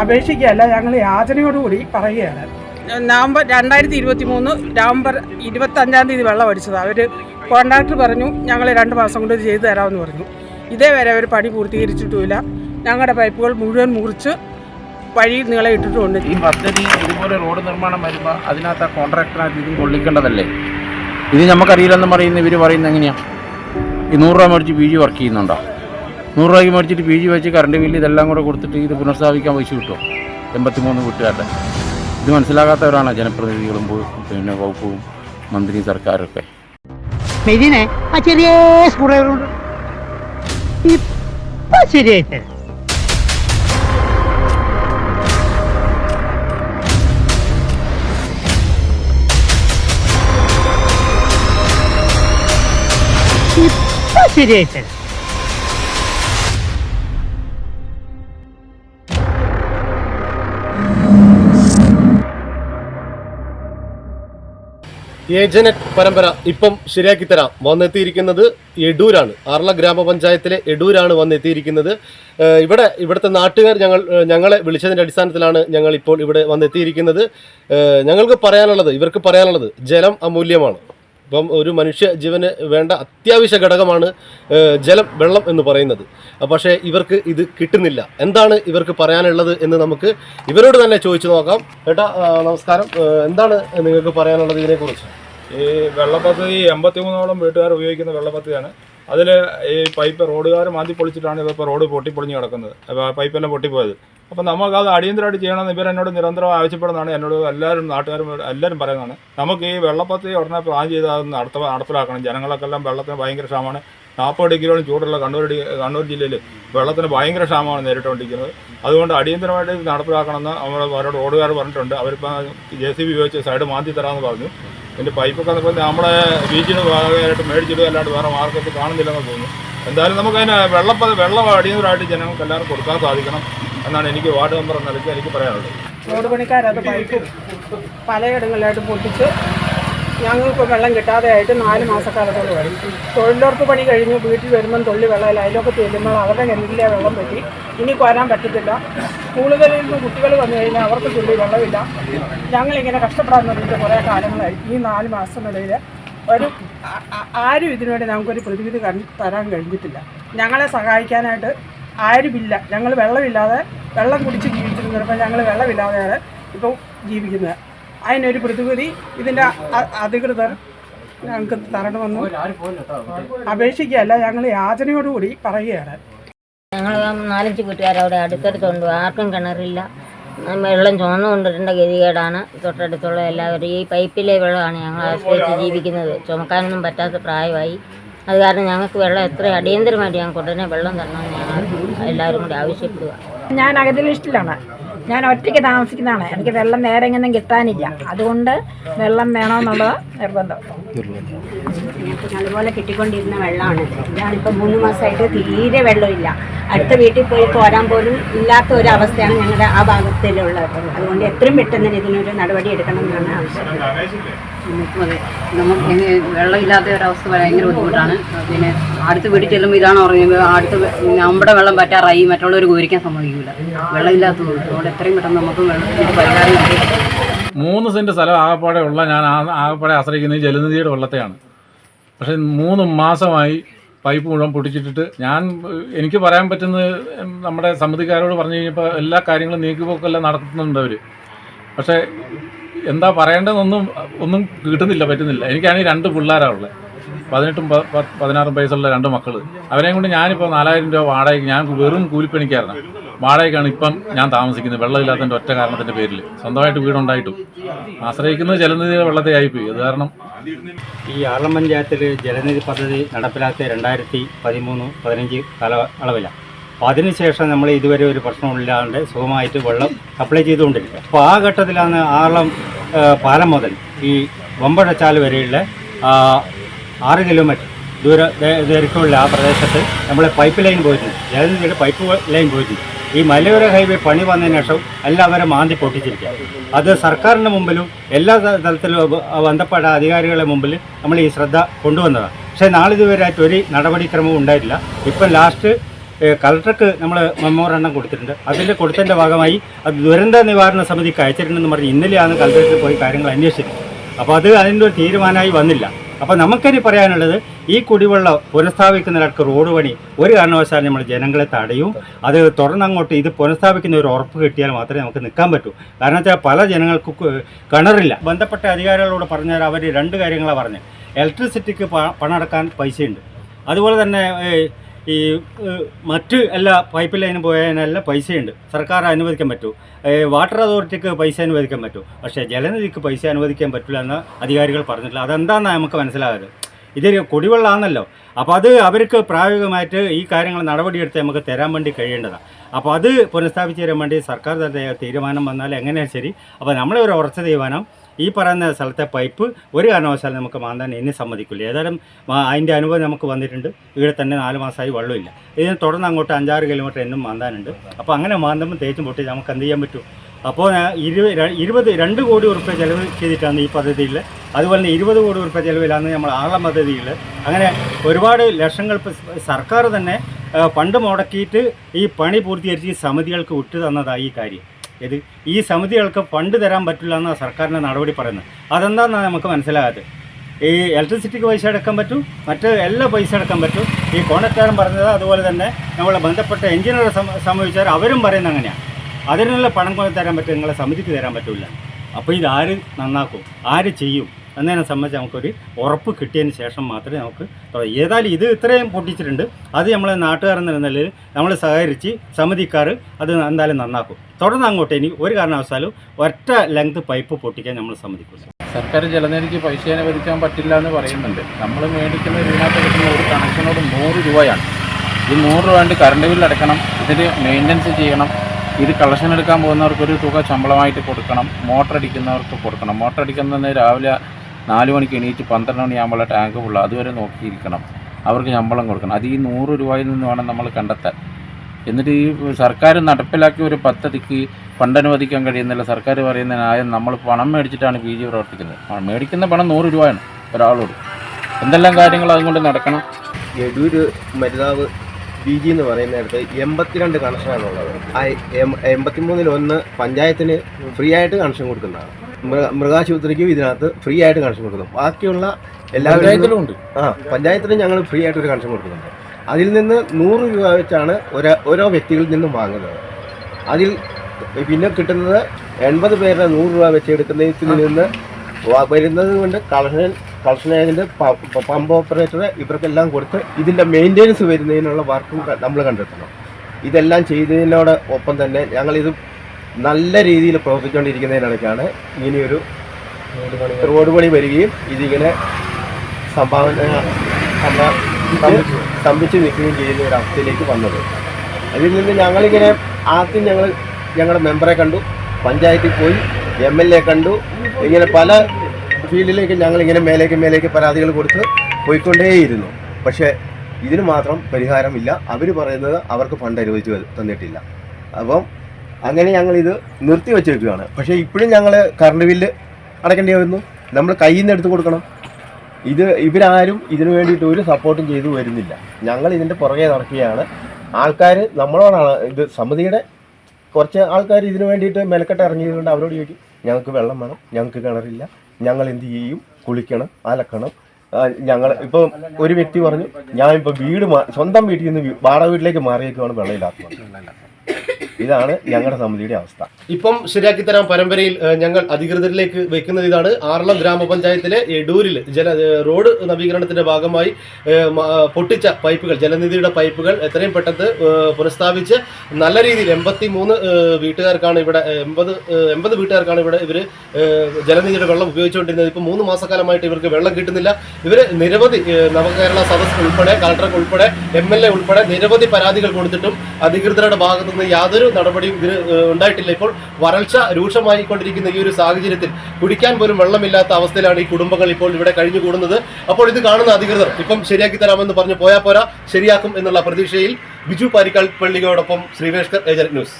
അപേക്ഷിക്കുകയല്ല ഞങ്ങൾ യാചനയോടുകൂടി പറയുകയാണ്. നവംബർ രണ്ടായിരത്തി ഇരുപത്തി മൂന്ന് നവംബർ ഇരുപത്തഞ്ചാം തീയതി വെള്ളം അടിച്ചത്. അവർ കോൺട്രാക്ടർ പറഞ്ഞു ഞങ്ങൾ രണ്ട് മാസം കൊണ്ട് ഇത് ചെയ്തു തരാമെന്ന് പറഞ്ഞു. ഇതേവരെ അവർ പണി പൂർത്തീകരിച്ചിട്ടുമില്ല. ഞങ്ങളുടെ പൈപ്പുകൾ മുഴുവൻ മുറിച്ച് വഴി നീളെ ഇട്ടിട്ടുണ്ട് ഈ പദ്ധതി ഇതുപോലെ റോഡ് നിർമ്മാണം വരുമ്പോൾ അതിനകത്ത് ആ കോൺട്രാക്ടറിനകത്ത് ഇതും കൊള്ളിക്കേണ്ടതല്ലേ? ഇത് നമുക്കറിയില്ലെന്ന് പറയുന്ന ഇവർ പറയുന്നത് എങ്ങനെയാണ് ഈ നൂറ് രൂപ മേടിച്ച് വീഴി വർക്ക് ചെയ്യുന്നുണ്ടോ? നൂറ് രൂപയ്ക്ക് മേടിച്ചിട്ട് പി ജി വെച്ച് കറണ്ട് ബില്ല് ഇതെല്ലാം കൂടെ കൊടുത്തിട്ട് ഇത് പുനഃസ്ഥാപിക്കാൻ പൈസ കിട്ടുമോ? എൺപത്തിമൂന്ന് വീട്ടുകാരുടെ ഇത് മനസ്സിലാകാത്തവരാണ് ജനപ്രതിനിധികളും പിന്നെ വകുപ്പും മന്ത്രി സർക്കാരൊക്കെ ഇതിനെ ആ ചെറിയ സ്ക്രൂഡ്രൈവറുണ്ട് ഇപ്പൊ ശരിയായി തരാം ഇപ്പൊ ശരിയായി ഏജനറ്റ് പരമ്പര ഇപ്പം ശരിയാക്കി തരാം. വന്നെത്തിയിരിക്കുന്നത് എടൂരാണ്. ആർള ഗ്രാമപഞ്ചായത്തിലെ എടൂരാണ് വന്നെത്തിയിരിക്കുന്നത്. ഇവിടെ ഇവിടുത്തെ നാട്ടുകാർ ഞങ്ങൾ ഞങ്ങളെ വിളിച്ചതിന്റെ അടിസ്ഥാനത്തിലാണ് ഞങ്ങൾ ഇപ്പോൾ ഇവിടെ വന്നെത്തിയിരിക്കുന്നത്. ഞങ്ങൾക്ക് പറയാനുള്ളത് ഇവർക്ക് പറയാനുള്ളത് ജലം അമൂല്യമാണ്. ഇപ്പം ഒരു മനുഷ്യ ജീവന് വേണ്ട അത്യാവശ്യ ഘടകമാണ് ജലം വെള്ളം എന്ന് പറയുന്നത്. പക്ഷേ ഇവർക്ക് ഇത് കിട്ടുന്നില്ല. എന്താണ് ഇവർക്ക് പറയാനുള്ളത് എന്ന് നമുക്ക് ഇവരോട് തന്നെ ചോദിച്ചു നോക്കാം. ഏട്ടാ നമസ്കാരം. എന്താണ് നിങ്ങൾക്ക് പറയാനുള്ളത് ഇതിനെക്കുറിച്ച്? ഈ വെള്ള പദ്ധതി എൺപത്തിമൂന്നോളം വീട്ടുകാർ ഉപയോഗിക്കുന്ന വെള്ള പദ്ധതിയാണ് അതിൽ ഈ പൈപ്പ് റോഡുകാർ മാന്തി പൊളിച്ചിട്ടാണ് ഇതിപ്പോൾ റോഡ് പൊട്ടിപ്പൊളിഞ്ഞ് കിടക്കുന്നത്. പൈപ്പെല്ലാം പൊട്ടിപ്പോയത്. അപ്പോൾ നമുക്ക് അത് അടിയന്തരമായിട്ട് ചെയ്യണമെന്ന് ഇവർ എന്നോട് നിരന്തരം ആവശ്യപ്പെടുന്നതാണ്. എന്നോട് എല്ലാവരും നാട്ടുകാരും എല്ലാവരും പറയുന്നതാണ്. നമുക്ക് ഈ വെള്ള പദ്ധതി ഉടനെ പ്ലാൻ ചെയ്ത് അത് നടത്ത നടപ്പിലാക്കണം. ജനങ്ങളൊക്കെ എല്ലാം വെള്ളത്തിന് ഭയങ്കര ക്ഷാമമാണ്. നാൽപ്പത് ഡിഗ്രിയോളം ചൂടുള്ള കണ്ണൂർ കണ്ണൂർ ജില്ലയിൽ വെള്ളത്തിന് ഭയങ്കര ക്ഷാമമാണ് നേരിട്ടുകൊണ്ടിരിക്കുന്നത്. അതുകൊണ്ട് അടിയന്തരമായിട്ട് ഇത് നടപ്പിലാക്കണമെന്ന് നമ്മൾ അവരോട് റോഡുകാർ പറഞ്ഞിട്ടുണ്ട്. അവരിപ്പോൾ ജെ സി ബി ഉപയോഗിച്ച് സൈഡ് മാറ്റി തരാമെന്ന് പറഞ്ഞു. ഇതിന്റെ പൈപ്പൊക്കെ വന്നപ്പോൾ നമ്മുടെ ബീച്ചിന് ഭാഗമായിട്ട് മേടിച്ചിടുക അല്ലാണ്ട് വേറെ മാർക്കറ്റ് കാണുന്നില്ലെന്ന് തോന്നുന്നു. എന്തായാലും നമുക്ക് അതിന് വെള്ളം വെള്ളം അടിയന്തരമായിട്ട് ജനങ്ങൾക്ക് എല്ലാവരും കൊടുക്കാൻ സാധിക്കണം എന്നാണ് എനിക്ക് വാർഡ് മെമ്പർ എന്ന നിലയ്ക്ക് എനിക്ക് പറയാനുള്ളത്. റോഡ് പണിക്കാരത് പൈപ്പും പലയിടങ്ങളിലായിട്ട് പൊട്ടിച്ച് ഞങ്ങൾക്ക് വെള്ളം കിട്ടാതെ ആയിട്ട് നാല് മാസക്കാലത്തോളമായി തൊഴിലുറപ്പ് പണി കഴിഞ്ഞ് വീട്ടിൽ വരുമ്പം തുള്ളി വെള്ളമില്ല അതിലൊക്കെ ചെല്ലുമ്പോൾ അവരുടെ കിണറ്റിലെ വെള്ളം പറ്റി. ഇനി വരാൻ പറ്റത്തില്ല. സ്കൂളുകളിൽ നിന്ന് കുട്ടികൾ വന്നു കഴിഞ്ഞാൽ അവർക്ക് തുള്ളി വെള്ളമില്ല. ഞങ്ങളിങ്ങനെ കഷ്ടപ്പെടാൻ തുടങ്ങിയിട്ട് കുറേ കാലങ്ങളായി. ഈ നാല് മാസത്തിനിടയിൽ ഒരു ആരും ഇതിനുവേണ്ടി നമുക്കൊരു പ്രതിവിധി തരാൻ കഴിഞ്ഞിട്ടില്ല. ഞങ്ങളെ സഹായിക്കാനായിട്ട് ആരുമില്ല. ഞങ്ങൾ വെള്ളമില്ലാതെ വെള്ളം കുടിച്ച് ജീവിച്ചിരുന്നപ്പോൾ ഞങ്ങൾ വെള്ളമില്ലാതെയാണ് ഇപ്പോൾ ജീവിക്കുന്നത്. അതിനൊരു പ്രതിവിധി ഇതിന്റെ അധികൃതർ ഞങ്ങൾക്ക് തരണം വന്നു. അപേക്ഷിക്കുകയല്ല ഞങ്ങൾ യാചനയോടുകൂടി പറയുകയാണ്. ഞങ്ങൾ നാലഞ്ച് വീട്ടുകാർ അവിടെ അടുത്തടുത്തുണ്ട്. ആർക്കും കിണറില്ല. വെള്ളം ചുമന്നു ഗതികേടാണ്. തൊട്ടടുത്തുള്ള എല്ലാവരും. ഈ പൈപ്പിലെ വെള്ളമാണ് ഞങ്ങൾ ആശ്രയിച്ച് ജീവിക്കുന്നത്. ചുമക്കാനൊന്നും പറ്റാത്ത പ്രായമായി. അത് കാരണം ഞങ്ങൾക്ക് വെള്ളം എത്ര അടിയന്തരമായിട്ട് ഞങ്ങൾക്ക് ഉടനെ വെള്ളം തരണമെന്ന് ഞങ്ങൾ എല്ലാവരും കൂടി ആവശ്യപ്പെടുക. ഞാൻ അഗതി ലിസ്റ്റിലാണ്. ഞാൻ ഒറ്റയ്ക്ക് താമസിക്കുന്നതാണ്. എനിക്ക് വെള്ളം നേരെ ഇങ്ങനെ കിട്ടാനില്ല. അതുകൊണ്ട് വെള്ളം വേണമെന്നുള്ളത് നിർബന്ധം. ഞങ്ങൾക്ക് നല്ലപോലെ കിട്ടിക്കൊണ്ടിരുന്ന വെള്ളമാണ്. ഇതാണിപ്പോൾ മൂന്ന് മാസമായിട്ട് തീരെ വെള്ളമില്ല. അടുത്ത വീട്ടിൽ പോയി പോരാൻ പോലും ഇല്ലാത്ത ഒരു അവസ്ഥയാണ് ഞങ്ങളുടെ ആ ഭാഗത്തിലുള്ളത്. അതുകൊണ്ട് എത്രയും പെട്ടെന്ന് ഇതിനൊരു നടപടി എടുക്കണം എന്നാണ് ആവശ്യം. വെള്ളമില്ലാത്ത ഒരവസ്ഥ ഭയങ്കര ബുദ്ധിമുട്ടാണ്. പിന്നെ അടുത്ത് വീട്ടിൽ ചെല്ലുമ്പോൾ ഇതാണ് പറയുന്നത്. അടുത്ത് നമ്മുടെ വെള്ളം പറ്റാറായി മറ്റുള്ളവർ കോരിക്കാൻ സമ്മതിക്കില്ല വെള്ളമില്ലാത്തതുകൊണ്ട്. അതുകൊണ്ട് എത്രയും പെട്ടെന്ന് നമുക്ക് വെള്ളത്തിന് പരിഹാരം മൂന്ന് സെന്റ് സ്ഥലം ആകപ്പാടെ ഉള്ള ഞാൻ ആകപ്പാടെ ആശ്രയിക്കുന്നത് ജലനിധിയുടെ വെള്ളത്തെയാണ്. പക്ഷേ മൂന്ന് മാസമായി പൈപ്പ് മുഴുവൻ പൊട്ടിച്ചിട്ടിട്ട് ഞാൻ എനിക്ക് പറയാൻ പറ്റുന്നത് നമ്മുടെ സമിതിക്കാരോട് പറഞ്ഞു കഴിഞ്ഞപ്പോൾ എല്ലാ കാര്യങ്ങളും നീക്കിപ്പോക്കെല്ലാം നടത്തുന്നുണ്ട് അവർ പക്ഷേ എന്താ പറയേണ്ടതെന്നൊന്നും ഒന്നും കിട്ടുന്നില്ല പറ്റുന്നില്ല. എനിക്കാണെങ്കിൽ രണ്ട് പിള്ളേരാണ് ഉള്ളത് പതിനെട്ടും പതിനാറും വയസ്സുള്ള രണ്ട് മക്കൾ അവരെയും കൊണ്ട് ഞാനിപ്പോൾ നാലായിരം രൂപ വാടകയ്ക്ക് ഞാൻ വെറും കൂലിപ്പണിക്കാരനാണ് വാടകയ്ക്കാണ് ഇപ്പം ഞാൻ താമസിക്കുന്നത് വെള്ളമില്ലാത്തതിന്റെ ഒറ്റ കാരണത്തിന്റെ പേരിൽ സ്വന്തമായിട്ട് വീടുണ്ടായിട്ടും. ആശ്രയിക്കുന്നത് ജലനിധി വെള്ളത്തെ ആയിപ്പോയി. അത് കാരണം ഈ ആറളം പഞ്ചായത്തിൽ ജലനിധി പദ്ധതി നടപ്പിലാക്കിയ രണ്ടായിരത്തി പതിമൂന്ന് പതിനഞ്ച് കാലയളവിലാണ് അപ്പോൾ അതിനുശേഷം നമ്മൾ ഇതുവരെ ഒരു പ്രശ്നമില്ലാണ്ട് സുഖമായിട്ട് വെള്ളം സപ്ലൈ ചെയ്തുകൊണ്ടിരിക്കുക. അപ്പോൾ ആ ഘട്ടത്തിലാണ് ആറളം പാലം മുതൽ ഈ വമ്പഴച്ചാൽ വരെയുള്ള ആറ് കിലോമീറ്റർ ദൂര ദൈർഘ്യമുള്ള ആ പ്രദേശത്ത് നമ്മൾ പൈപ്പ് ലൈൻ പോയിട്ടുണ്ട്. ജലനിധിയുടെ പൈപ്പ് ലൈൻ പോയിട്ടുണ്ട്. ഈ മലയോര ഹൈവേ പണി വന്നതിന് ശേഷം എല്ലാവരും മാന്തി പൊട്ടിച്ചിരിക്കുക. അത് സർക്കാരിന്റെ മുമ്പിലും എല്ലാ തലത്തിലും ബന്ധപ്പെട്ട അധികാരികളുടെ മുമ്പിൽ നമ്മൾ ഈ ശ്രദ്ധ കൊണ്ടുവന്നതാണ്. പക്ഷേ നാളിതുവരെയായിട്ട് ഒരു നടപടിക്രമവും ഉണ്ടായിട്ടില്ല. ഇപ്പം ലാസ്റ്റ് കളക്ടർക്ക് നമ്മൾ മെമ്മോറണ്ടം കൊടുത്തിട്ടുണ്ട്. അതിന്റെ കൊടുത്തതിന്റെ ഭാഗമായി അത് ദുരന്ത നിവാരണ സമിതിക്ക് അയച്ചിട്ടുണ്ടെന്ന് പറഞ്ഞ് ഇന്നലെയാണ് കളക്ടറേറ്റ് പോയി കാര്യങ്ങൾ അന്വേഷിച്ചത്. അപ്പോൾ അത് അതിന്റെ ഒരു തീരുമാനമായി വന്നില്ല. അപ്പോൾ നമുക്കിനി പറയാനുള്ളത് ഈ കുടിവെള്ളം പുനഃസ്ഥാപിക്കുന്നിടക്ക് റോഡ് പണി ഒരു കാരണവശാലും നമ്മൾ ജനങ്ങളെ തടയും. അത് തുടർന്നങ്ങോട്ട് ഇത് പുനഃസ്ഥാപിക്കുന്ന ഒരു ഉറപ്പ് കിട്ടിയാൽ മാത്രമേ നമുക്ക് നിൽക്കാൻ പറ്റൂ. കാരണം വെച്ചാൽ പല ജനങ്ങൾക്ക് കിണറില്ല. ബന്ധപ്പെട്ട അധികാരികളോട് പറഞ്ഞാൽ അവർ രണ്ട് കാര്യങ്ങളാണ് പറഞ്ഞത് ഇലക്ട്രിസിറ്റിക്ക് പണം അടക്കാൻ പൈസയുണ്ട്. അതുപോലെ തന്നെ ഈ മറ്റ് എല്ലാ പൈപ്പ് ലൈന് പോയതിനെല്ലാം പൈസയുണ്ട്. സർക്കാർ അനുവദിക്കാൻ പറ്റൂ. വാട്ടർ അതോറിറ്റിക്ക് പൈസ അനുവദിക്കാൻ പറ്റൂ. പക്ഷേ ജലനിധിക്ക് പൈസ അനുവദിക്കാൻ പറ്റില്ല എന്ന് അധികാരികൾ പറഞ്ഞിട്ടില്ല. അതെന്താണെന്ന് നമുക്ക് മനസ്സിലാകരുത് ഇതൊരു കുടിവെള്ളമാണല്ലോ അപ്പോൾ അത് അവർക്ക് പ്രായോഗികമായിട്ട് ഈ കാര്യങ്ങൾ നടപടിയെടുത്ത് നമുക്ക് തരാൻ വേണ്ടി കഴിയേണ്ടതാണ് അപ്പോൾ അത് പുനഃസ്ഥാപിച്ച് തരാൻ വേണ്ടി സർക്കാർ തീരുമാനം വന്നാൽ എങ്ങനെയാണ് ശരി? അപ്പോൾ നമ്മളെ ഒരു ഉറച്ച തീരുമാനം ഈ പറയുന്ന സ്ഥലത്തെ പൈപ്പ് ഒരു കാരണവശാലും നമുക്ക് മാന്താൻ ഇനി സമ്മതിക്കില്ല. ഏതായാലും അതിന്റെ അനുഭവം നമുക്ക് വന്നിട്ടുണ്ട്. ഇവിടെ തന്നെ നാല് മാസമായി വെള്ളമില്ല. ഇതിന് തുടർന്ന് അങ്ങോട്ട് അഞ്ചാറ് കിലോമീറ്റർ എന്നും മാന്താനുണ്ട്. അപ്പോൾ അങ്ങനെ മാന്തുമ്പോൾ തേച്ചും പൊട്ടി നമുക്ക് എന്ത് ചെയ്യാൻ പറ്റും? അപ്പോൾ ഞാൻ ഇരുപത് രണ്ട് കോടി ഉറുപ്പ്യ ചിലവ് ചെയ്തിട്ടാണ് ഈ പദ്ധതിയിൽ. അതുപോലെ തന്നെ ഇരുപത് കോടി ഉറുപ്പ്യ ചെലവിലാണ് നമ്മൾ ആളം പദ്ധതിയിൽ. അങ്ങനെ ഒരുപാട് ലക്ഷങ്ങൾ സർക്കാർ തന്നെ പണ്ട് മുടക്കിയിട്ട് ഈ പണി പൂർത്തീകരിച്ച് സമിതികൾക്ക് വിട്ടു തന്നതായി ഈ കാര്യം. ഇത് ഈ സമിതികൾക്ക് ഫണ്ട് തരാൻ പറ്റില്ല എന്നാണ് സർക്കാരിന്റെ നടപടി പറയുന്നത്. അതെന്താണെന്നാണ് നമുക്ക് മനസ്സിലാകാത്തത്? ഈ ഇലക്ട്രിസിറ്റിക്ക് പൈസ അടക്കാൻ പറ്റും മറ്റ് എല്ലാ പൈസ അടക്കാൻ പറ്റും. ഈ കോണക്കാരൻ പറഞ്ഞത് അതുപോലെ തന്നെ നമ്മളെ ബന്ധപ്പെട്ട എഞ്ചിനീയറെ സംബന്ധിച്ചാൽ അവരും പറയുന്നത് അങ്ങനെയാണ് അതിനുള്ള പണം കൊണ്ട് തരാൻ പറ്റും നിങ്ങളെ സമിതിക്ക് തരാൻ പറ്റില്ല അപ്പോൾ ഇതാര് നന്നാക്കും? ആര് ചെയ്യും? എന്നതിനെ സംബന്ധിച്ച് നമുക്കൊരു ഉറപ്പ് കിട്ടിയതിന് ശേഷം മാത്രമേ നമുക്ക് തുടങ്ങി. ഏതായാലും ഇത് ഇത്രയും പൊട്ടിച്ചിട്ടുണ്ട്. അത് നമ്മളെ നാട്ടുകാരെന്ന നിലയിൽ നമ്മൾ സഹകരിച്ച് സമിതിക്കാർ അത് എന്തായാലും നന്നാക്കും. തുടർന്ന് അങ്ങോട്ട് ഇനി ഒരു കാരണവശാലും ഒറ്റ ലെങ്ത് പൈപ്പ് പൊട്ടിക്കാൻ നമ്മൾ സമ്മതിക്കില്ല സർക്കാർ ജലനിധിക്ക് പൈസ അനുവദിക്കാൻ പറ്റില്ല എന്ന് പറയുന്നുണ്ട്. നമ്മൾ മേടിക്കുന്ന ഇതിനകത്ത് കിട്ടുന്ന ഒരു കണക്ഷനോട് നൂറ് രൂപയാണ്. ഈ നൂറ് രൂപ വേണ്ടി കറണ്ട് ബില്ല് അടക്കണം ഇതിന് മെയിന്റനൻസ് ചെയ്യണം ഇത് കളക്ഷൻ എടുക്കാൻ പോകുന്നവർക്ക് ഒരു തുക ശമ്പളമായിട്ട് കൊടുക്കണം മോട്ടർ അടിക്കുന്നവർക്ക് കൊടുക്കണം. മോട്ടർ അടിക്കുന്നതിന് രാവിലെ നാല് മണിക്ക് എണീറ്റ് പന്ത്രണ്ട് മണിയാകുമ്പോൾ ടാങ്ക് ഫുള്ള് അതുവരെ നോക്കിയിരിക്കണം. അവർക്ക് ശമ്പളം കൊടുക്കണം. അത് ഈ നൂറ് രൂപയിൽ നിന്ന് വേണം നമ്മൾ കണ്ടെത്താൻ. എന്നിട്ട് ഈ സർക്കാർ നടപ്പിലാക്കിയ ഒരു പദ്ധതിക്ക് ഫണ്ട് അനുവദിക്കാൻ കഴിയുന്നില്ല. സർക്കാർ പറയുന്ന നമ്മൾ പണം മേടിച്ചിട്ടാണ് പി ജി പ്രവർത്തിക്കുന്നത്. മേടിക്കുന്ന പണം നൂറ് രൂപയാണ് ഒരാളോട്. എന്തെല്ലാം കാര്യങ്ങൾ അതുകൊണ്ട് നടക്കണം? എടൂര് മരുതാവ് ബി ജി എന്ന് പറയുന്നിടത്ത് എൺപത്തിരണ്ട് കണക്ഷനാണുള്ളത് ആ എൺപത്തിമൂന്നിൽ ഒന്ന് പഞ്ചായത്തിന് ഫ്രീ ആയിട്ട് കണക്ഷൻ കൊടുക്കുന്നതാണ്. മൃഗാശുപത്രിക്കും ഇതിനകത്ത് ഫ്രീ ആയിട്ട് കണക്ഷൻ കൊടുക്കുന്നു. ബാക്കിയുള്ള എല്ലാ ഉണ്ട്. ആ പഞ്ചായത്തിലും ഞങ്ങൾ ഫ്രീ ആയിട്ടൊരു കണക്ഷൻ കൊടുക്കുന്നുണ്ട്. അതിൽ നിന്ന് നൂറ് രൂപ വെച്ചാണ് ഓരോ ഓരോ വ്യക്തികളിൽ നിന്നും വാങ്ങുന്നത്. അതിൽ പിന്നെ കിട്ടുന്നത് എൺപത് പേരുടെ നൂറ് രൂപ വെച്ച് എടുക്കുന്നതിൽ നിന്ന് വരുന്നത് കൊണ്ട് collection collection agent pump operator ഇവർക്കെല്ലാം കൊടുത്ത് ഇതിന്റെ മെയിന്റെനൻസ് വരുന്നതിനുള്ള വർക്കും നമ്മൾ കണ്ടെത്തണം. ഇതെല്ലാം ചെയ്തതിനോട് ഒപ്പം തന്നെ ഞങ്ങളിത് നല്ല രീതിയിൽ പ്രവർത്തിച്ചുകൊണ്ടിരിക്കുന്നതിനിടയ്ക്കാണ് ഇങ്ങനെയൊരു റോഡ് പണി വരികയും ഇതിങ്ങനെ സംഭാവന സംഭാ- സ്തംഭിച്ച് സ്തംഭിച്ച് നിൽക്കുകയും ചെയ്യുന്ന ഒരു അവസ്ഥയിലേക്ക് വന്നത്. അതിൽ നിന്ന് ഞങ്ങളിങ്ങനെ ആദ്യം ഞങ്ങൾ ഞങ്ങളുടെ മെമ്പറെ കണ്ടു പഞ്ചായത്തിൽ പോയി എം എൽ എ കണ്ടു ഇങ്ങനെ പല ഫീൽഡിലേക്ക് ഞങ്ങളിങ്ങനെ മേലേക്ക് മേലേക്ക് പരാതികൾ കൊടുത്ത് പോയിക്കൊണ്ടേയിരുന്നു. പക്ഷേ ഇതിന് മാത്രം പരിഹാരമില്ല. അവർ പറയുന്നത് അവർക്ക് ഫണ്ട് അനുവദിച്ച് തന്നിട്ടില്ല. അപ്പം അങ്ങനെ ഞങ്ങൾ ഇത് നിർത്തി വെച്ചേക്കുകയാണ് പക്ഷേ ഇപ്പോഴും ഞങ്ങൾ കറണ്ട് ബില്ല് അടയ്ക്കേണ്ടി വരുന്നു. നമ്മൾ കയ്യിൽ നിന്ന് എടുത്ത് കൊടുക്കണം. ഇത് ഇവരാരും ഇതിനു വേണ്ടിയിട്ട് ഒരു സപ്പോർട്ടും ചെയ്തു വരുന്നില്ല. ഞങ്ങൾ ഇതിന്റെ പുറകെ നടക്കുകയാണ്. ആൾക്കാർ നമ്മളോടാണ് ഇത് സമിതിയുടെ കുറച്ച് ആൾക്കാർ ഇതിനു വേണ്ടിയിട്ട് മെനക്കെട്ട് ഇറങ്ങിയതുകൊണ്ട് അവരോട് ചോദിക്കും ഞങ്ങൾക്ക് വെള്ളം വേണം ഞങ്ങൾക്ക് കിണറില്ല ഞങ്ങൾ എന്ത് ചെയ്യും? കുളിക്കണം അലക്കണം. ഞങ്ങൾ ഇപ്പോൾ ഒരു വ്യക്തി പറഞ്ഞു ഞാൻ ഇപ്പോൾ വീട് സ്വന്തം വീട്ടിൽ നിന്ന് വാടക വീട്ടിലേക്ക് മാറിയേക്കുവാണ് വെള്ളമില്ലാത്തത് ഇതാണ് ഞങ്ങളുടെ സമിതിയുടെ അവസ്ഥ. ഇപ്പം ശരിയാക്കി തരാൻ പരമ്പരയിൽ ഞങ്ങൾ അധികൃതരിലേക്ക് വെക്കുന്നത് ഇതാണ്. ആറളം ഗ്രാമപഞ്ചായത്തിലെ എടൂരിൽ ജല റോഡ് നവീകരണത്തിന്റെ ഭാഗമായി പൊട്ടിച്ച പൈപ്പുകൾ ജലനിധിയുടെ പൈപ്പുകൾ എത്രയും പെട്ടെന്ന് പുനഃസ്ഥാപിച്ച് നല്ല രീതിയിൽ എൺപത്തി മൂന്ന് വീട്ടുകാർക്കാണ് ഇവിടെ എൺപത് എൺപത് വീട്ടുകാർക്കാണ് ഇവിടെ ഇവർ ജലനിധിയുടെ വെള്ളം ഉപയോഗിച്ചുകൊണ്ടിരുന്നത്. ഇപ്പം മൂന്ന് മാസക്കാലമായിട്ട് ഇവർക്ക് വെള്ളം കിട്ടുന്നില്ല. ഇവർ നിരവധി നവകേരള സദസ് ഉൾപ്പെടെ കളക്ടർക്ക് ഉൾപ്പെടെ എം എൽ എ ഉൾപ്പെടെ നിരവധി പരാതികൾ കൊടുത്തിട്ടും അധികൃതരുടെ ഭാഗത്തു നിന്ന് യാതൊരു നടപടിയും ഇതിന് ഉണ്ടായിട്ടില്ല. ഇപ്പോൾ വരൾച്ച രൂക്ഷമായിക്കൊണ്ടിരിക്കുന്ന ഈ ഒരു സാഹചര്യത്തിൽ കുടിക്കാൻ പോലും വെള്ളമില്ലാത്ത അവസ്ഥയിലാണ് ഈ കുടുംബങ്ങൾ ഇപ്പോൾ ഇവിടെ കഴിഞ്ഞു കൂടുന്നത് അപ്പോൾ ഇത് കാണുന്ന അധികൃതർ ഇപ്പം ശരിയാക്കി തരാമെന്ന് പറഞ്ഞ് പോയാൽ പോരാ ശരിയാക്കും എന്നുള്ള പ്രതീക്ഷയിൽ ബിജു പാരിക്കാൽ പള്ളിയോടൊപ്പം ശ്രീവേഷ്കർ ഏജന്റ് ന്യൂസ്.